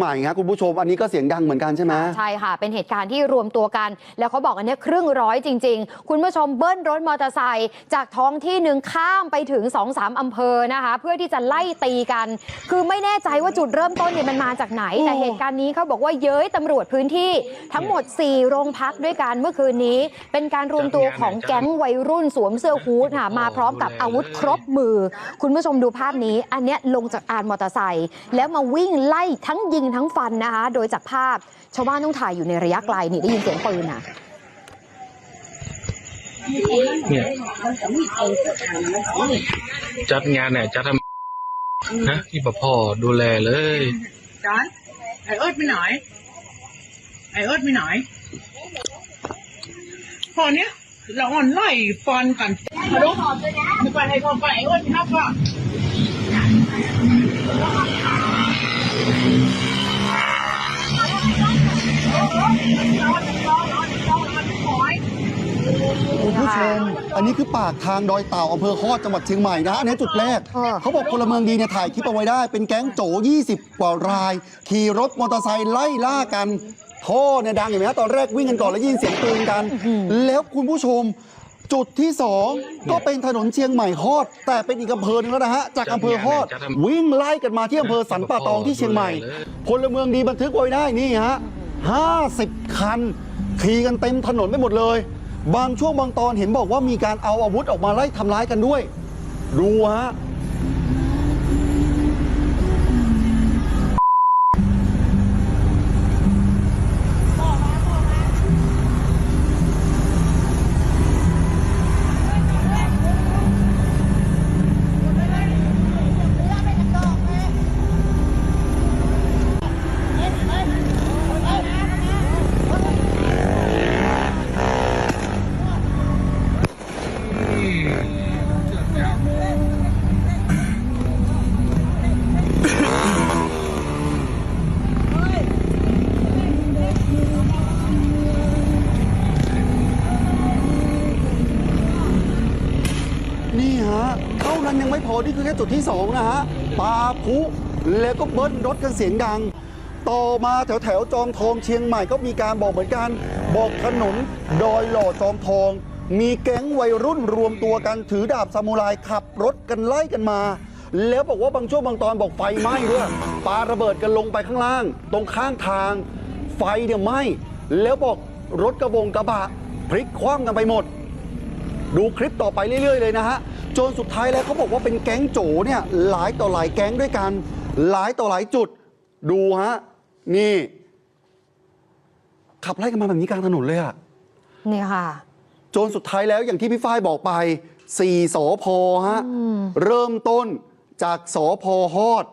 ใหม่ครับคุณผู้ชมอันนี้ก็เสียงดังเหมือนกันใช่ไหมใช่ค่ะ เป็นเหตุการณ์ที่รวมตัวกัน แล้วเขาบอกอันเนี้ยครึ่งร้อยจริง ๆ คุณผู้ชมเบิ้ลรถมอเตอร์ไซค์จากท้องที่หนึ่งข้ามไปถึง2อสามอำเภอนะคะ เพื่อที่จะไล่ตีกัน คือไม่แน่ใจว่าจุดเริ่มต้นเนี่ยมันมาจากไหน แต่เหตุการณ์นี้เขาบอกว่าเย้ยตำรวจพื้นที่ทั้งหมด 4 โรงพักด้วยกันเมื่อคืนนี้ เป็นการรวมตัวของแก๊งวัยรุ่นสวมเสื้อฮู้ดค่ะมาพร้อมกับอาวุธครบมือ คุณผู้ชมดูภาพนี้ อันเนี้ยลงจากอานมอเตอร์ไซค์แล้วมาวิ่งไล่ทั้งยิงทั้งฟันนะคะ โดยจากภาพชาวบ้านต้องถ่ายอยู่ในระยะไกลนี่ได้ยินเสียงปืนอะเนี่ยจัดงานเนี่ยจัดทำนะที่ปพ่อดูแลเลยจอนไอเอิร์ดไปไหนไอเอิร์ดไปไหนพอเนี้ยเราอ่อนไล่ฟันกันมาดูนึกว่าให้เขาไปไอเอิร์ดนับว่า คุณผู้ชมอันนี้คือปากทางดอยเต่าอำเภอฮอดจังหวัดเชียงใหม่นะอันนี้จุดแรกเออเขาบอกพลเมืองดีเนี่ยถ่ายคลิปเอาไว้ได้ เป็นแก๊งโจ 20 กว่าราย ขี่รถมอเตอร์ไซค์ไล่ล่ากันท่อเนี่ยดังเห็นไหมฮะตอนแรกวิ่งกันก่อนแล้วยินเสียงปืนกัน แล้วคุณผู้ชม จุดที่สองก็เป็นถนนเชียงใหม่ฮอด แต่เป็นอีกอำเภอหนึงแล้วนะฮะจากอำเภอฮอด วิ่งไล่กันมาที่อำเภอสันป่าตองที่เชียงใหม่ พลเมืองดีบันทึกไว้ได้นี่ฮะ 50 คันขี่กันเต็มถนนไปหมดเลย บางช่วงบางตอนเห็นบอกว่ามีการเอาอาวุธออกมาไล่ทำร้ายกันด้วย ดูฮะ นั้นยังไม่พอ นี่คือแค่จุดที่ 2 นะฮะปาพุแล้วก็เบิ้ลรถกันเสียงดัง ต่อมาแถวแถวจอมทองเชียงใหม่ก็มีการบอกเหมือนกัน บอกถนนดอยหล่อจอมทอง มีแก๊งวัยรุ่นรวมตัวกันถือดาบซามูไรขับรถกันไล่กันมา แล้วบอกว่าบางช่วงบางตอนบอกไฟไหม้ด้วยปาระเบิดกันลงไปข้างล่าง ตรงข้างทาง ไฟเนี่ยไหม้แล้วบอกรถกระบงกระบะพลิกคว่ำกันไปหมด ดูคลิปต่อไปเรื่อย ๆ เลยนะฮะ จนสุดท้ายแล้วเขาบอกว่าเป็นแก๊งโจเนี่ยหลายต่อหลายแก๊งด้วยกัน หลายต่อหลายจุด ดูฮะ นี่ ขับไล่กันมาแบบนี้กลางถนนเลยอะนี่ค่ะ จนสุดท้ายแล้วอย่างที่พี่ฝ้ายบอกไป4สอพอฮะ เริ่มต้นจากสอพอฮอด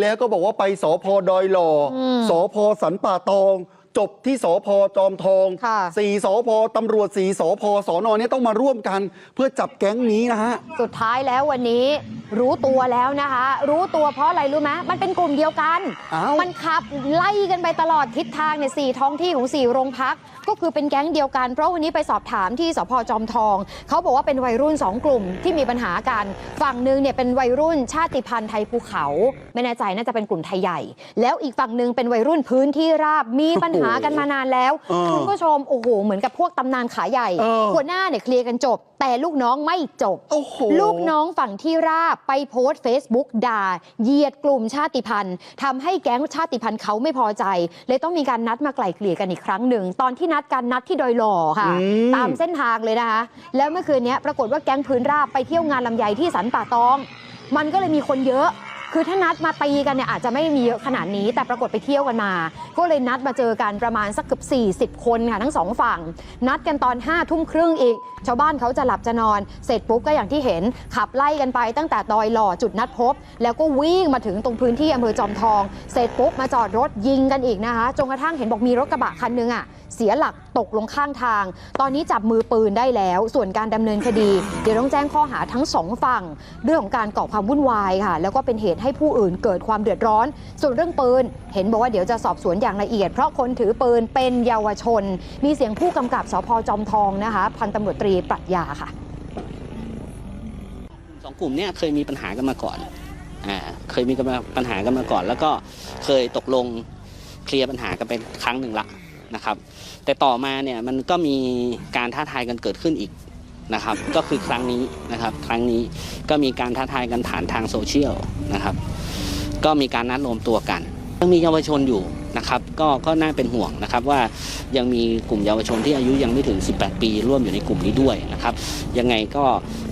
แล้วก็บอกว่าไปสอพอดอยหล่ออสอพอสันป่าตอง จบที่สอพอจอมทองค่ะ สี่สอพอตำรวจสี่สอพอสอนอเนี่ยต้องมาร่วมกันเพื่อจับแก๊งนี้นะฮะ สุดท้ายแล้ววันนี้รู้ตัวแล้วนะคะ รู้ตัวเพราะอะไรรู้ไหมมันเป็นกลุ่มเดียวกัน อ้าวมันขับไล่กันไปตลอดทิศทางในยสี่ท้องที่ของสี่โรงพัก ก็คือเป็นแก๊งเดียวกัน เพราะวันนี้ไปสอบถามที่สพจอมทอง เขาบอกว่าเป็นวัยรุ่น 2 กลุ่มที่มีปัญหากัน ฝั่งหนึ่งเนี่ยเป็นวัยรุ่นชาติพันธุ์ไทยภูเขา ไม่แน่ใจน่าจะเป็นกลุ่มไทยใหญ่ แล้วอีกฝั่งหนึ่งเป็นวัยรุ่นพื้นที่ราบมีปัญหากันมานานแล้วเออคุณผู้ชมโอ้โหเหมือนกับพวกตำนานขาใหญ่เออหัวหน้าเนี่ยเคลียร์กันจบ แต่ลูกน้องไม่จบโอ้โหลูกน้องฝั่งที่ราบไปโพสต์ Facebook ด่าเหยียดกลุ่มชาติพันธุ์ทำให้แก๊งชาติพันธุ์เขาไม่พอใจ เลยต้องมีการนัดมาไกล่เกลี่ยกันอีกครั้งหนึ่ง ตอนที่นัดกันนัดที่ดอยหล่อค่ะอืมตามเส้นทางเลยนะคะ แล้วเมื่อคืนนี้ปรากฏว่าแก๊งพื้นราบไปเที่ยวงานลำไยที่สันป่าตอง มันก็เลยมีคนเยอะ คือถ้านัดมาตีกันเนี่ยอาจจะไม่มีเยอะขนาดนี้แต่ปรากฏไปเที่ยวกันมา ก็เลยนัดมาเจอกันประมาณสักเกือบ40 คนค่ะทั้งสองฝั่ง นัดกันตอน5้าทุ่มครึ่งอีก ชาวบ้านเขาจะหลับจะนอน เสร็จปุ๊บก็อย่างที่เห็นขับไล่กันไปตั้งแต่ดอยหล่อจุดนัดพบ แล้วก็วิ่งมาถึงตรงพื้นที่อำเภอจอมทอง เสร็จปุ๊บมาจอดรถยิงกันอีกนะคะจนกระทั่งเห็นบอกมีรถกระบะคันนึงอะเสียหลักตกลงข้างทาง ตอนนี้จับมือปืนได้แล้ว ส่วนการดำเนินคดี เดี๋ยวต้องแจ้งข้อหาทั้งสองฝั่งเรื่องของการก่อความวุ่นวายค่ะ แล้วก็เป็นเหตุให้ผู้อื่นเกิดความเดือดร้อน ส่วนเรื่องปืน เห็นบอกว่าเดี๋ยวจะสอบสวนอย่างละเอียด เพราะคนถือปืนเป็นเยาวชน มีเสียงผู้กำกับสพจอมทองนะคะ พันตำรวจตรีปรัชญาค่ะสองกลุ่มเนี่ยเคยมีปัญหากันมาก่อนอ่าเคยมีกันมาปัญหากันมาก่อน แล้วก็เคยตกลงเคลียร์ปัญหากันเป็นครั้งหนึ่งละนะครับ แต่ต่อมาเนี่ยมันก็มีการท้าทายกันเกิดขึ้นอีก นะครับ ก็คือครั้งนี้นะครับ ครั้งนี้ก็มีการท้าทายกันผ่านทางโซเชียลนะครับ ก็มีการนัดรวมตัวกันยังมีเยาวชนอยู่นะครับ ก็ก็น่าเป็นห่วงนะครับว่ายังมีกลุ่มเยาวชนที่อายุยังไม่ถึง 18 ปีร่วมอยู่ในกลุ่มนี้ด้วยนะครับ ยังไงก็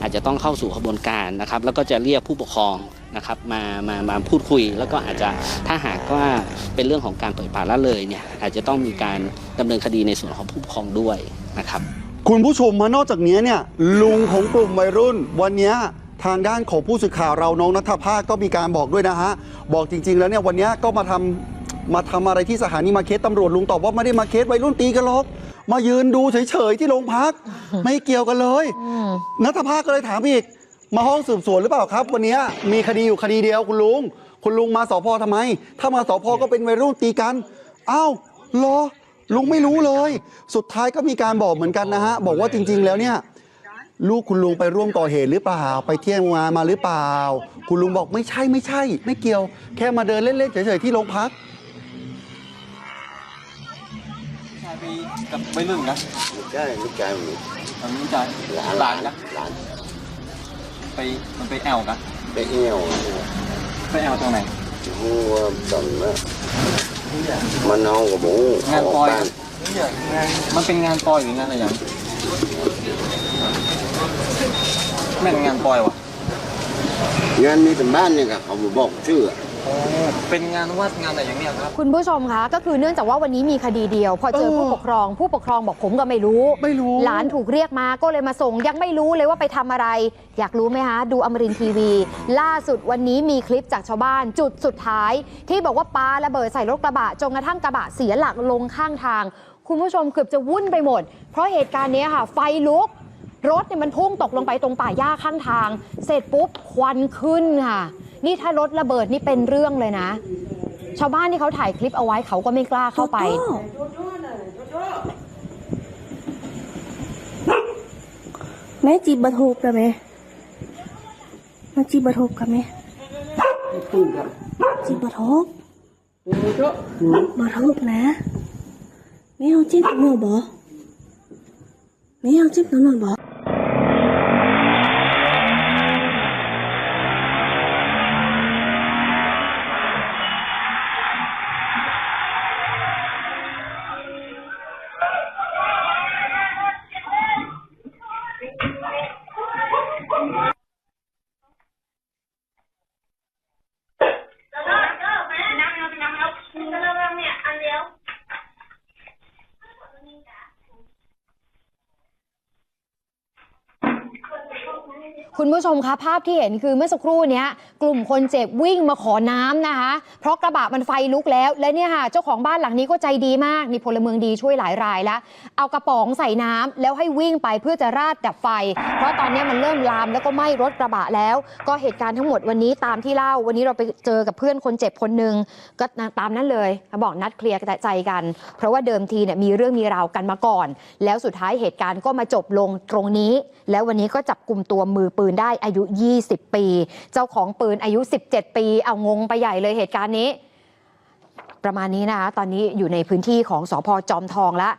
อาจจะต้องเข้าสู่กระบวนการนะครับ แล้วก็จะเรียกผู้ปกครองนะครับมามามาพูดคุย แล้วก็อาจจะถ้าหากว่าเป็นเรื่องของการปล่อยปละละเลยเนี่ยอาจจะต้องมีการดำเนินคดีในส่วนของผู้ปกครองด้วยนะครับ คุณผู้ชมมานอกจากนี้เนี่ยลุงของกลุ่มวัยรุ่น วันนี้ทางด้านของผู้สื่อข่าวเราน้องนัทภาคก็มีการบอกด้วยนะฮะ บอกจริง ๆ แล้วเนี่ยวันนี้ก็มาทำมาทำอะไรที่สถานีมาเคสตำรวจลุงตอบว่าไม่ได้มาเคสวัยรุ่นตีกันหรอกมายืนดูเฉยๆที่โรงพัก ไม่เกี่ยวกันเลยนัทภาคก็เลยถามอีก มาห้องสืบสวนหรือเปล่าครับ วันนี้มีคดีอยู่คดีเดียวคุณลุง คุณลุงมาสพทำไม ถ้ามาสพก็เป็นวัยรุ่นตีกันอ้าวเหรอ ลุงไม่รู้เลย สุดท้ายก็มีการบอกเหมือนกันนะฮะ บอกว่าจริง ๆ แล้วเนี่ย ลูกคุณลุงไปร่วมก่อเหตุหรือเปล่า ไปเที่ยวงานมาหรือเปล่า คุณลุงบอกไม่ใช่ไม่ใช่ ไม่เกี่ยว แค่มาเดินเล่นๆเฉยๆที่โรงพักชายไปกับวัยรุ่นนะใช่ลูกชายมันมันไม่ใช่หลานหลานนะหลานไปมันไปแอลนะไปเอี่ยวไปแอลตรงไหนหัวตอนนั้น มันเอากับหมูงานออกปอยบ้านมันเป็นงานปอยหรืองานอะไรอย่างแม่นงานปอยวะงานนี้เป็นบ้านเนี่ยครับเขามาบอกชื่อโอ้ เป็นงานวัดงานอะไรอย่างเนี้ยครับ คุณผู้ชมคะก็คือเนื่องจากว่าวันนี้มีคดีเดียว พอเจอเออผู้ปกครอง ผู้ปกครองบอกผมก็ไม่รู้ ไม่รู้ หลานถูกเรียกมาก็เลยมาส่ง ยังไม่รู้เลยว่าไปทำอะไร อยากรู้ไหมคะ ดูอมรินทร์ทีวี ล่าสุดวันนี้มีคลิปจากชาวบ้าน จุดสุดท้าย ที่บอกว่าปาระเบิดใส่รถกระบะจนกระทั่งกระบะเสียหลักลงข้างทาง คุณผู้ชมเกือบจะวุ่นไปหมด เพราะเหตุการณ์เนี้ยค่ะ ไฟลุก รถเนี่ยมันพุ่งตกลงไปตรงป่าหญ้าข้างทาง เสร็จปุ๊บควันขึ้นค่ะ นี่ถ้ารถระเบิดนี่เป็นเรื่องเลยนะ ชาวบ้านที่เขาถ่ายคลิปเอาไว้เขาก็ไม่กล้าเข้าไป แม่จีบบัทูกกันไหมมาจีบบัทูกกันไหมจีบบัทูกบัทูกนะไม่เอาจิ้มตำรวจบอไม่เอาจิ้มตำรวจบอ คุณผู้ชมคะภาพที่เห็นคือเมื่อสักครู่เนี้ยกลุ่มคนเจ็บวิ่งมาขอน้ำนะคะ เพราะกระบะมันไฟลุกแล้ว และเนี่ยค่ะเจ้าของบ้านหลังนี้ก็ใจดีมากมีพลเมืองดีช่วยหลายรายแล้ว เอากระป๋องใส่น้ำแล้วให้วิ่งไปเพื่อจะราดดับไฟ เพราะตอนนี้มันเริ่มลามแล้วก็ไหม้รถกระบะแล้ว ก็เหตุการณ์ทั้งหมดวันนี้ตามที่เล่าวันนี้เราไปเจอกับเพื่อนคนเจ็บคนหนึ่งก็ตามนั้นเลยบอกนัดเคลียร์ใจกัน เพราะว่าเดิมทีเนี่ยมีเรื่องมีราวกันมาก่อน แล้วสุดท้ายเหตุการณ์ก็มาจบลงตรงนี้ แล้ววันนี้ก็จับกลุ่มตัวัวมือปืนได้อายุ 20 ปี เจ้าของปืนอายุ 17 ปี เอางงไปใหญ่เลยเหตุการณ์นี้ ประมาณนี้นะคะตอนนี้อยู่ในพื้นที่ของสอพจอมทองแล้ว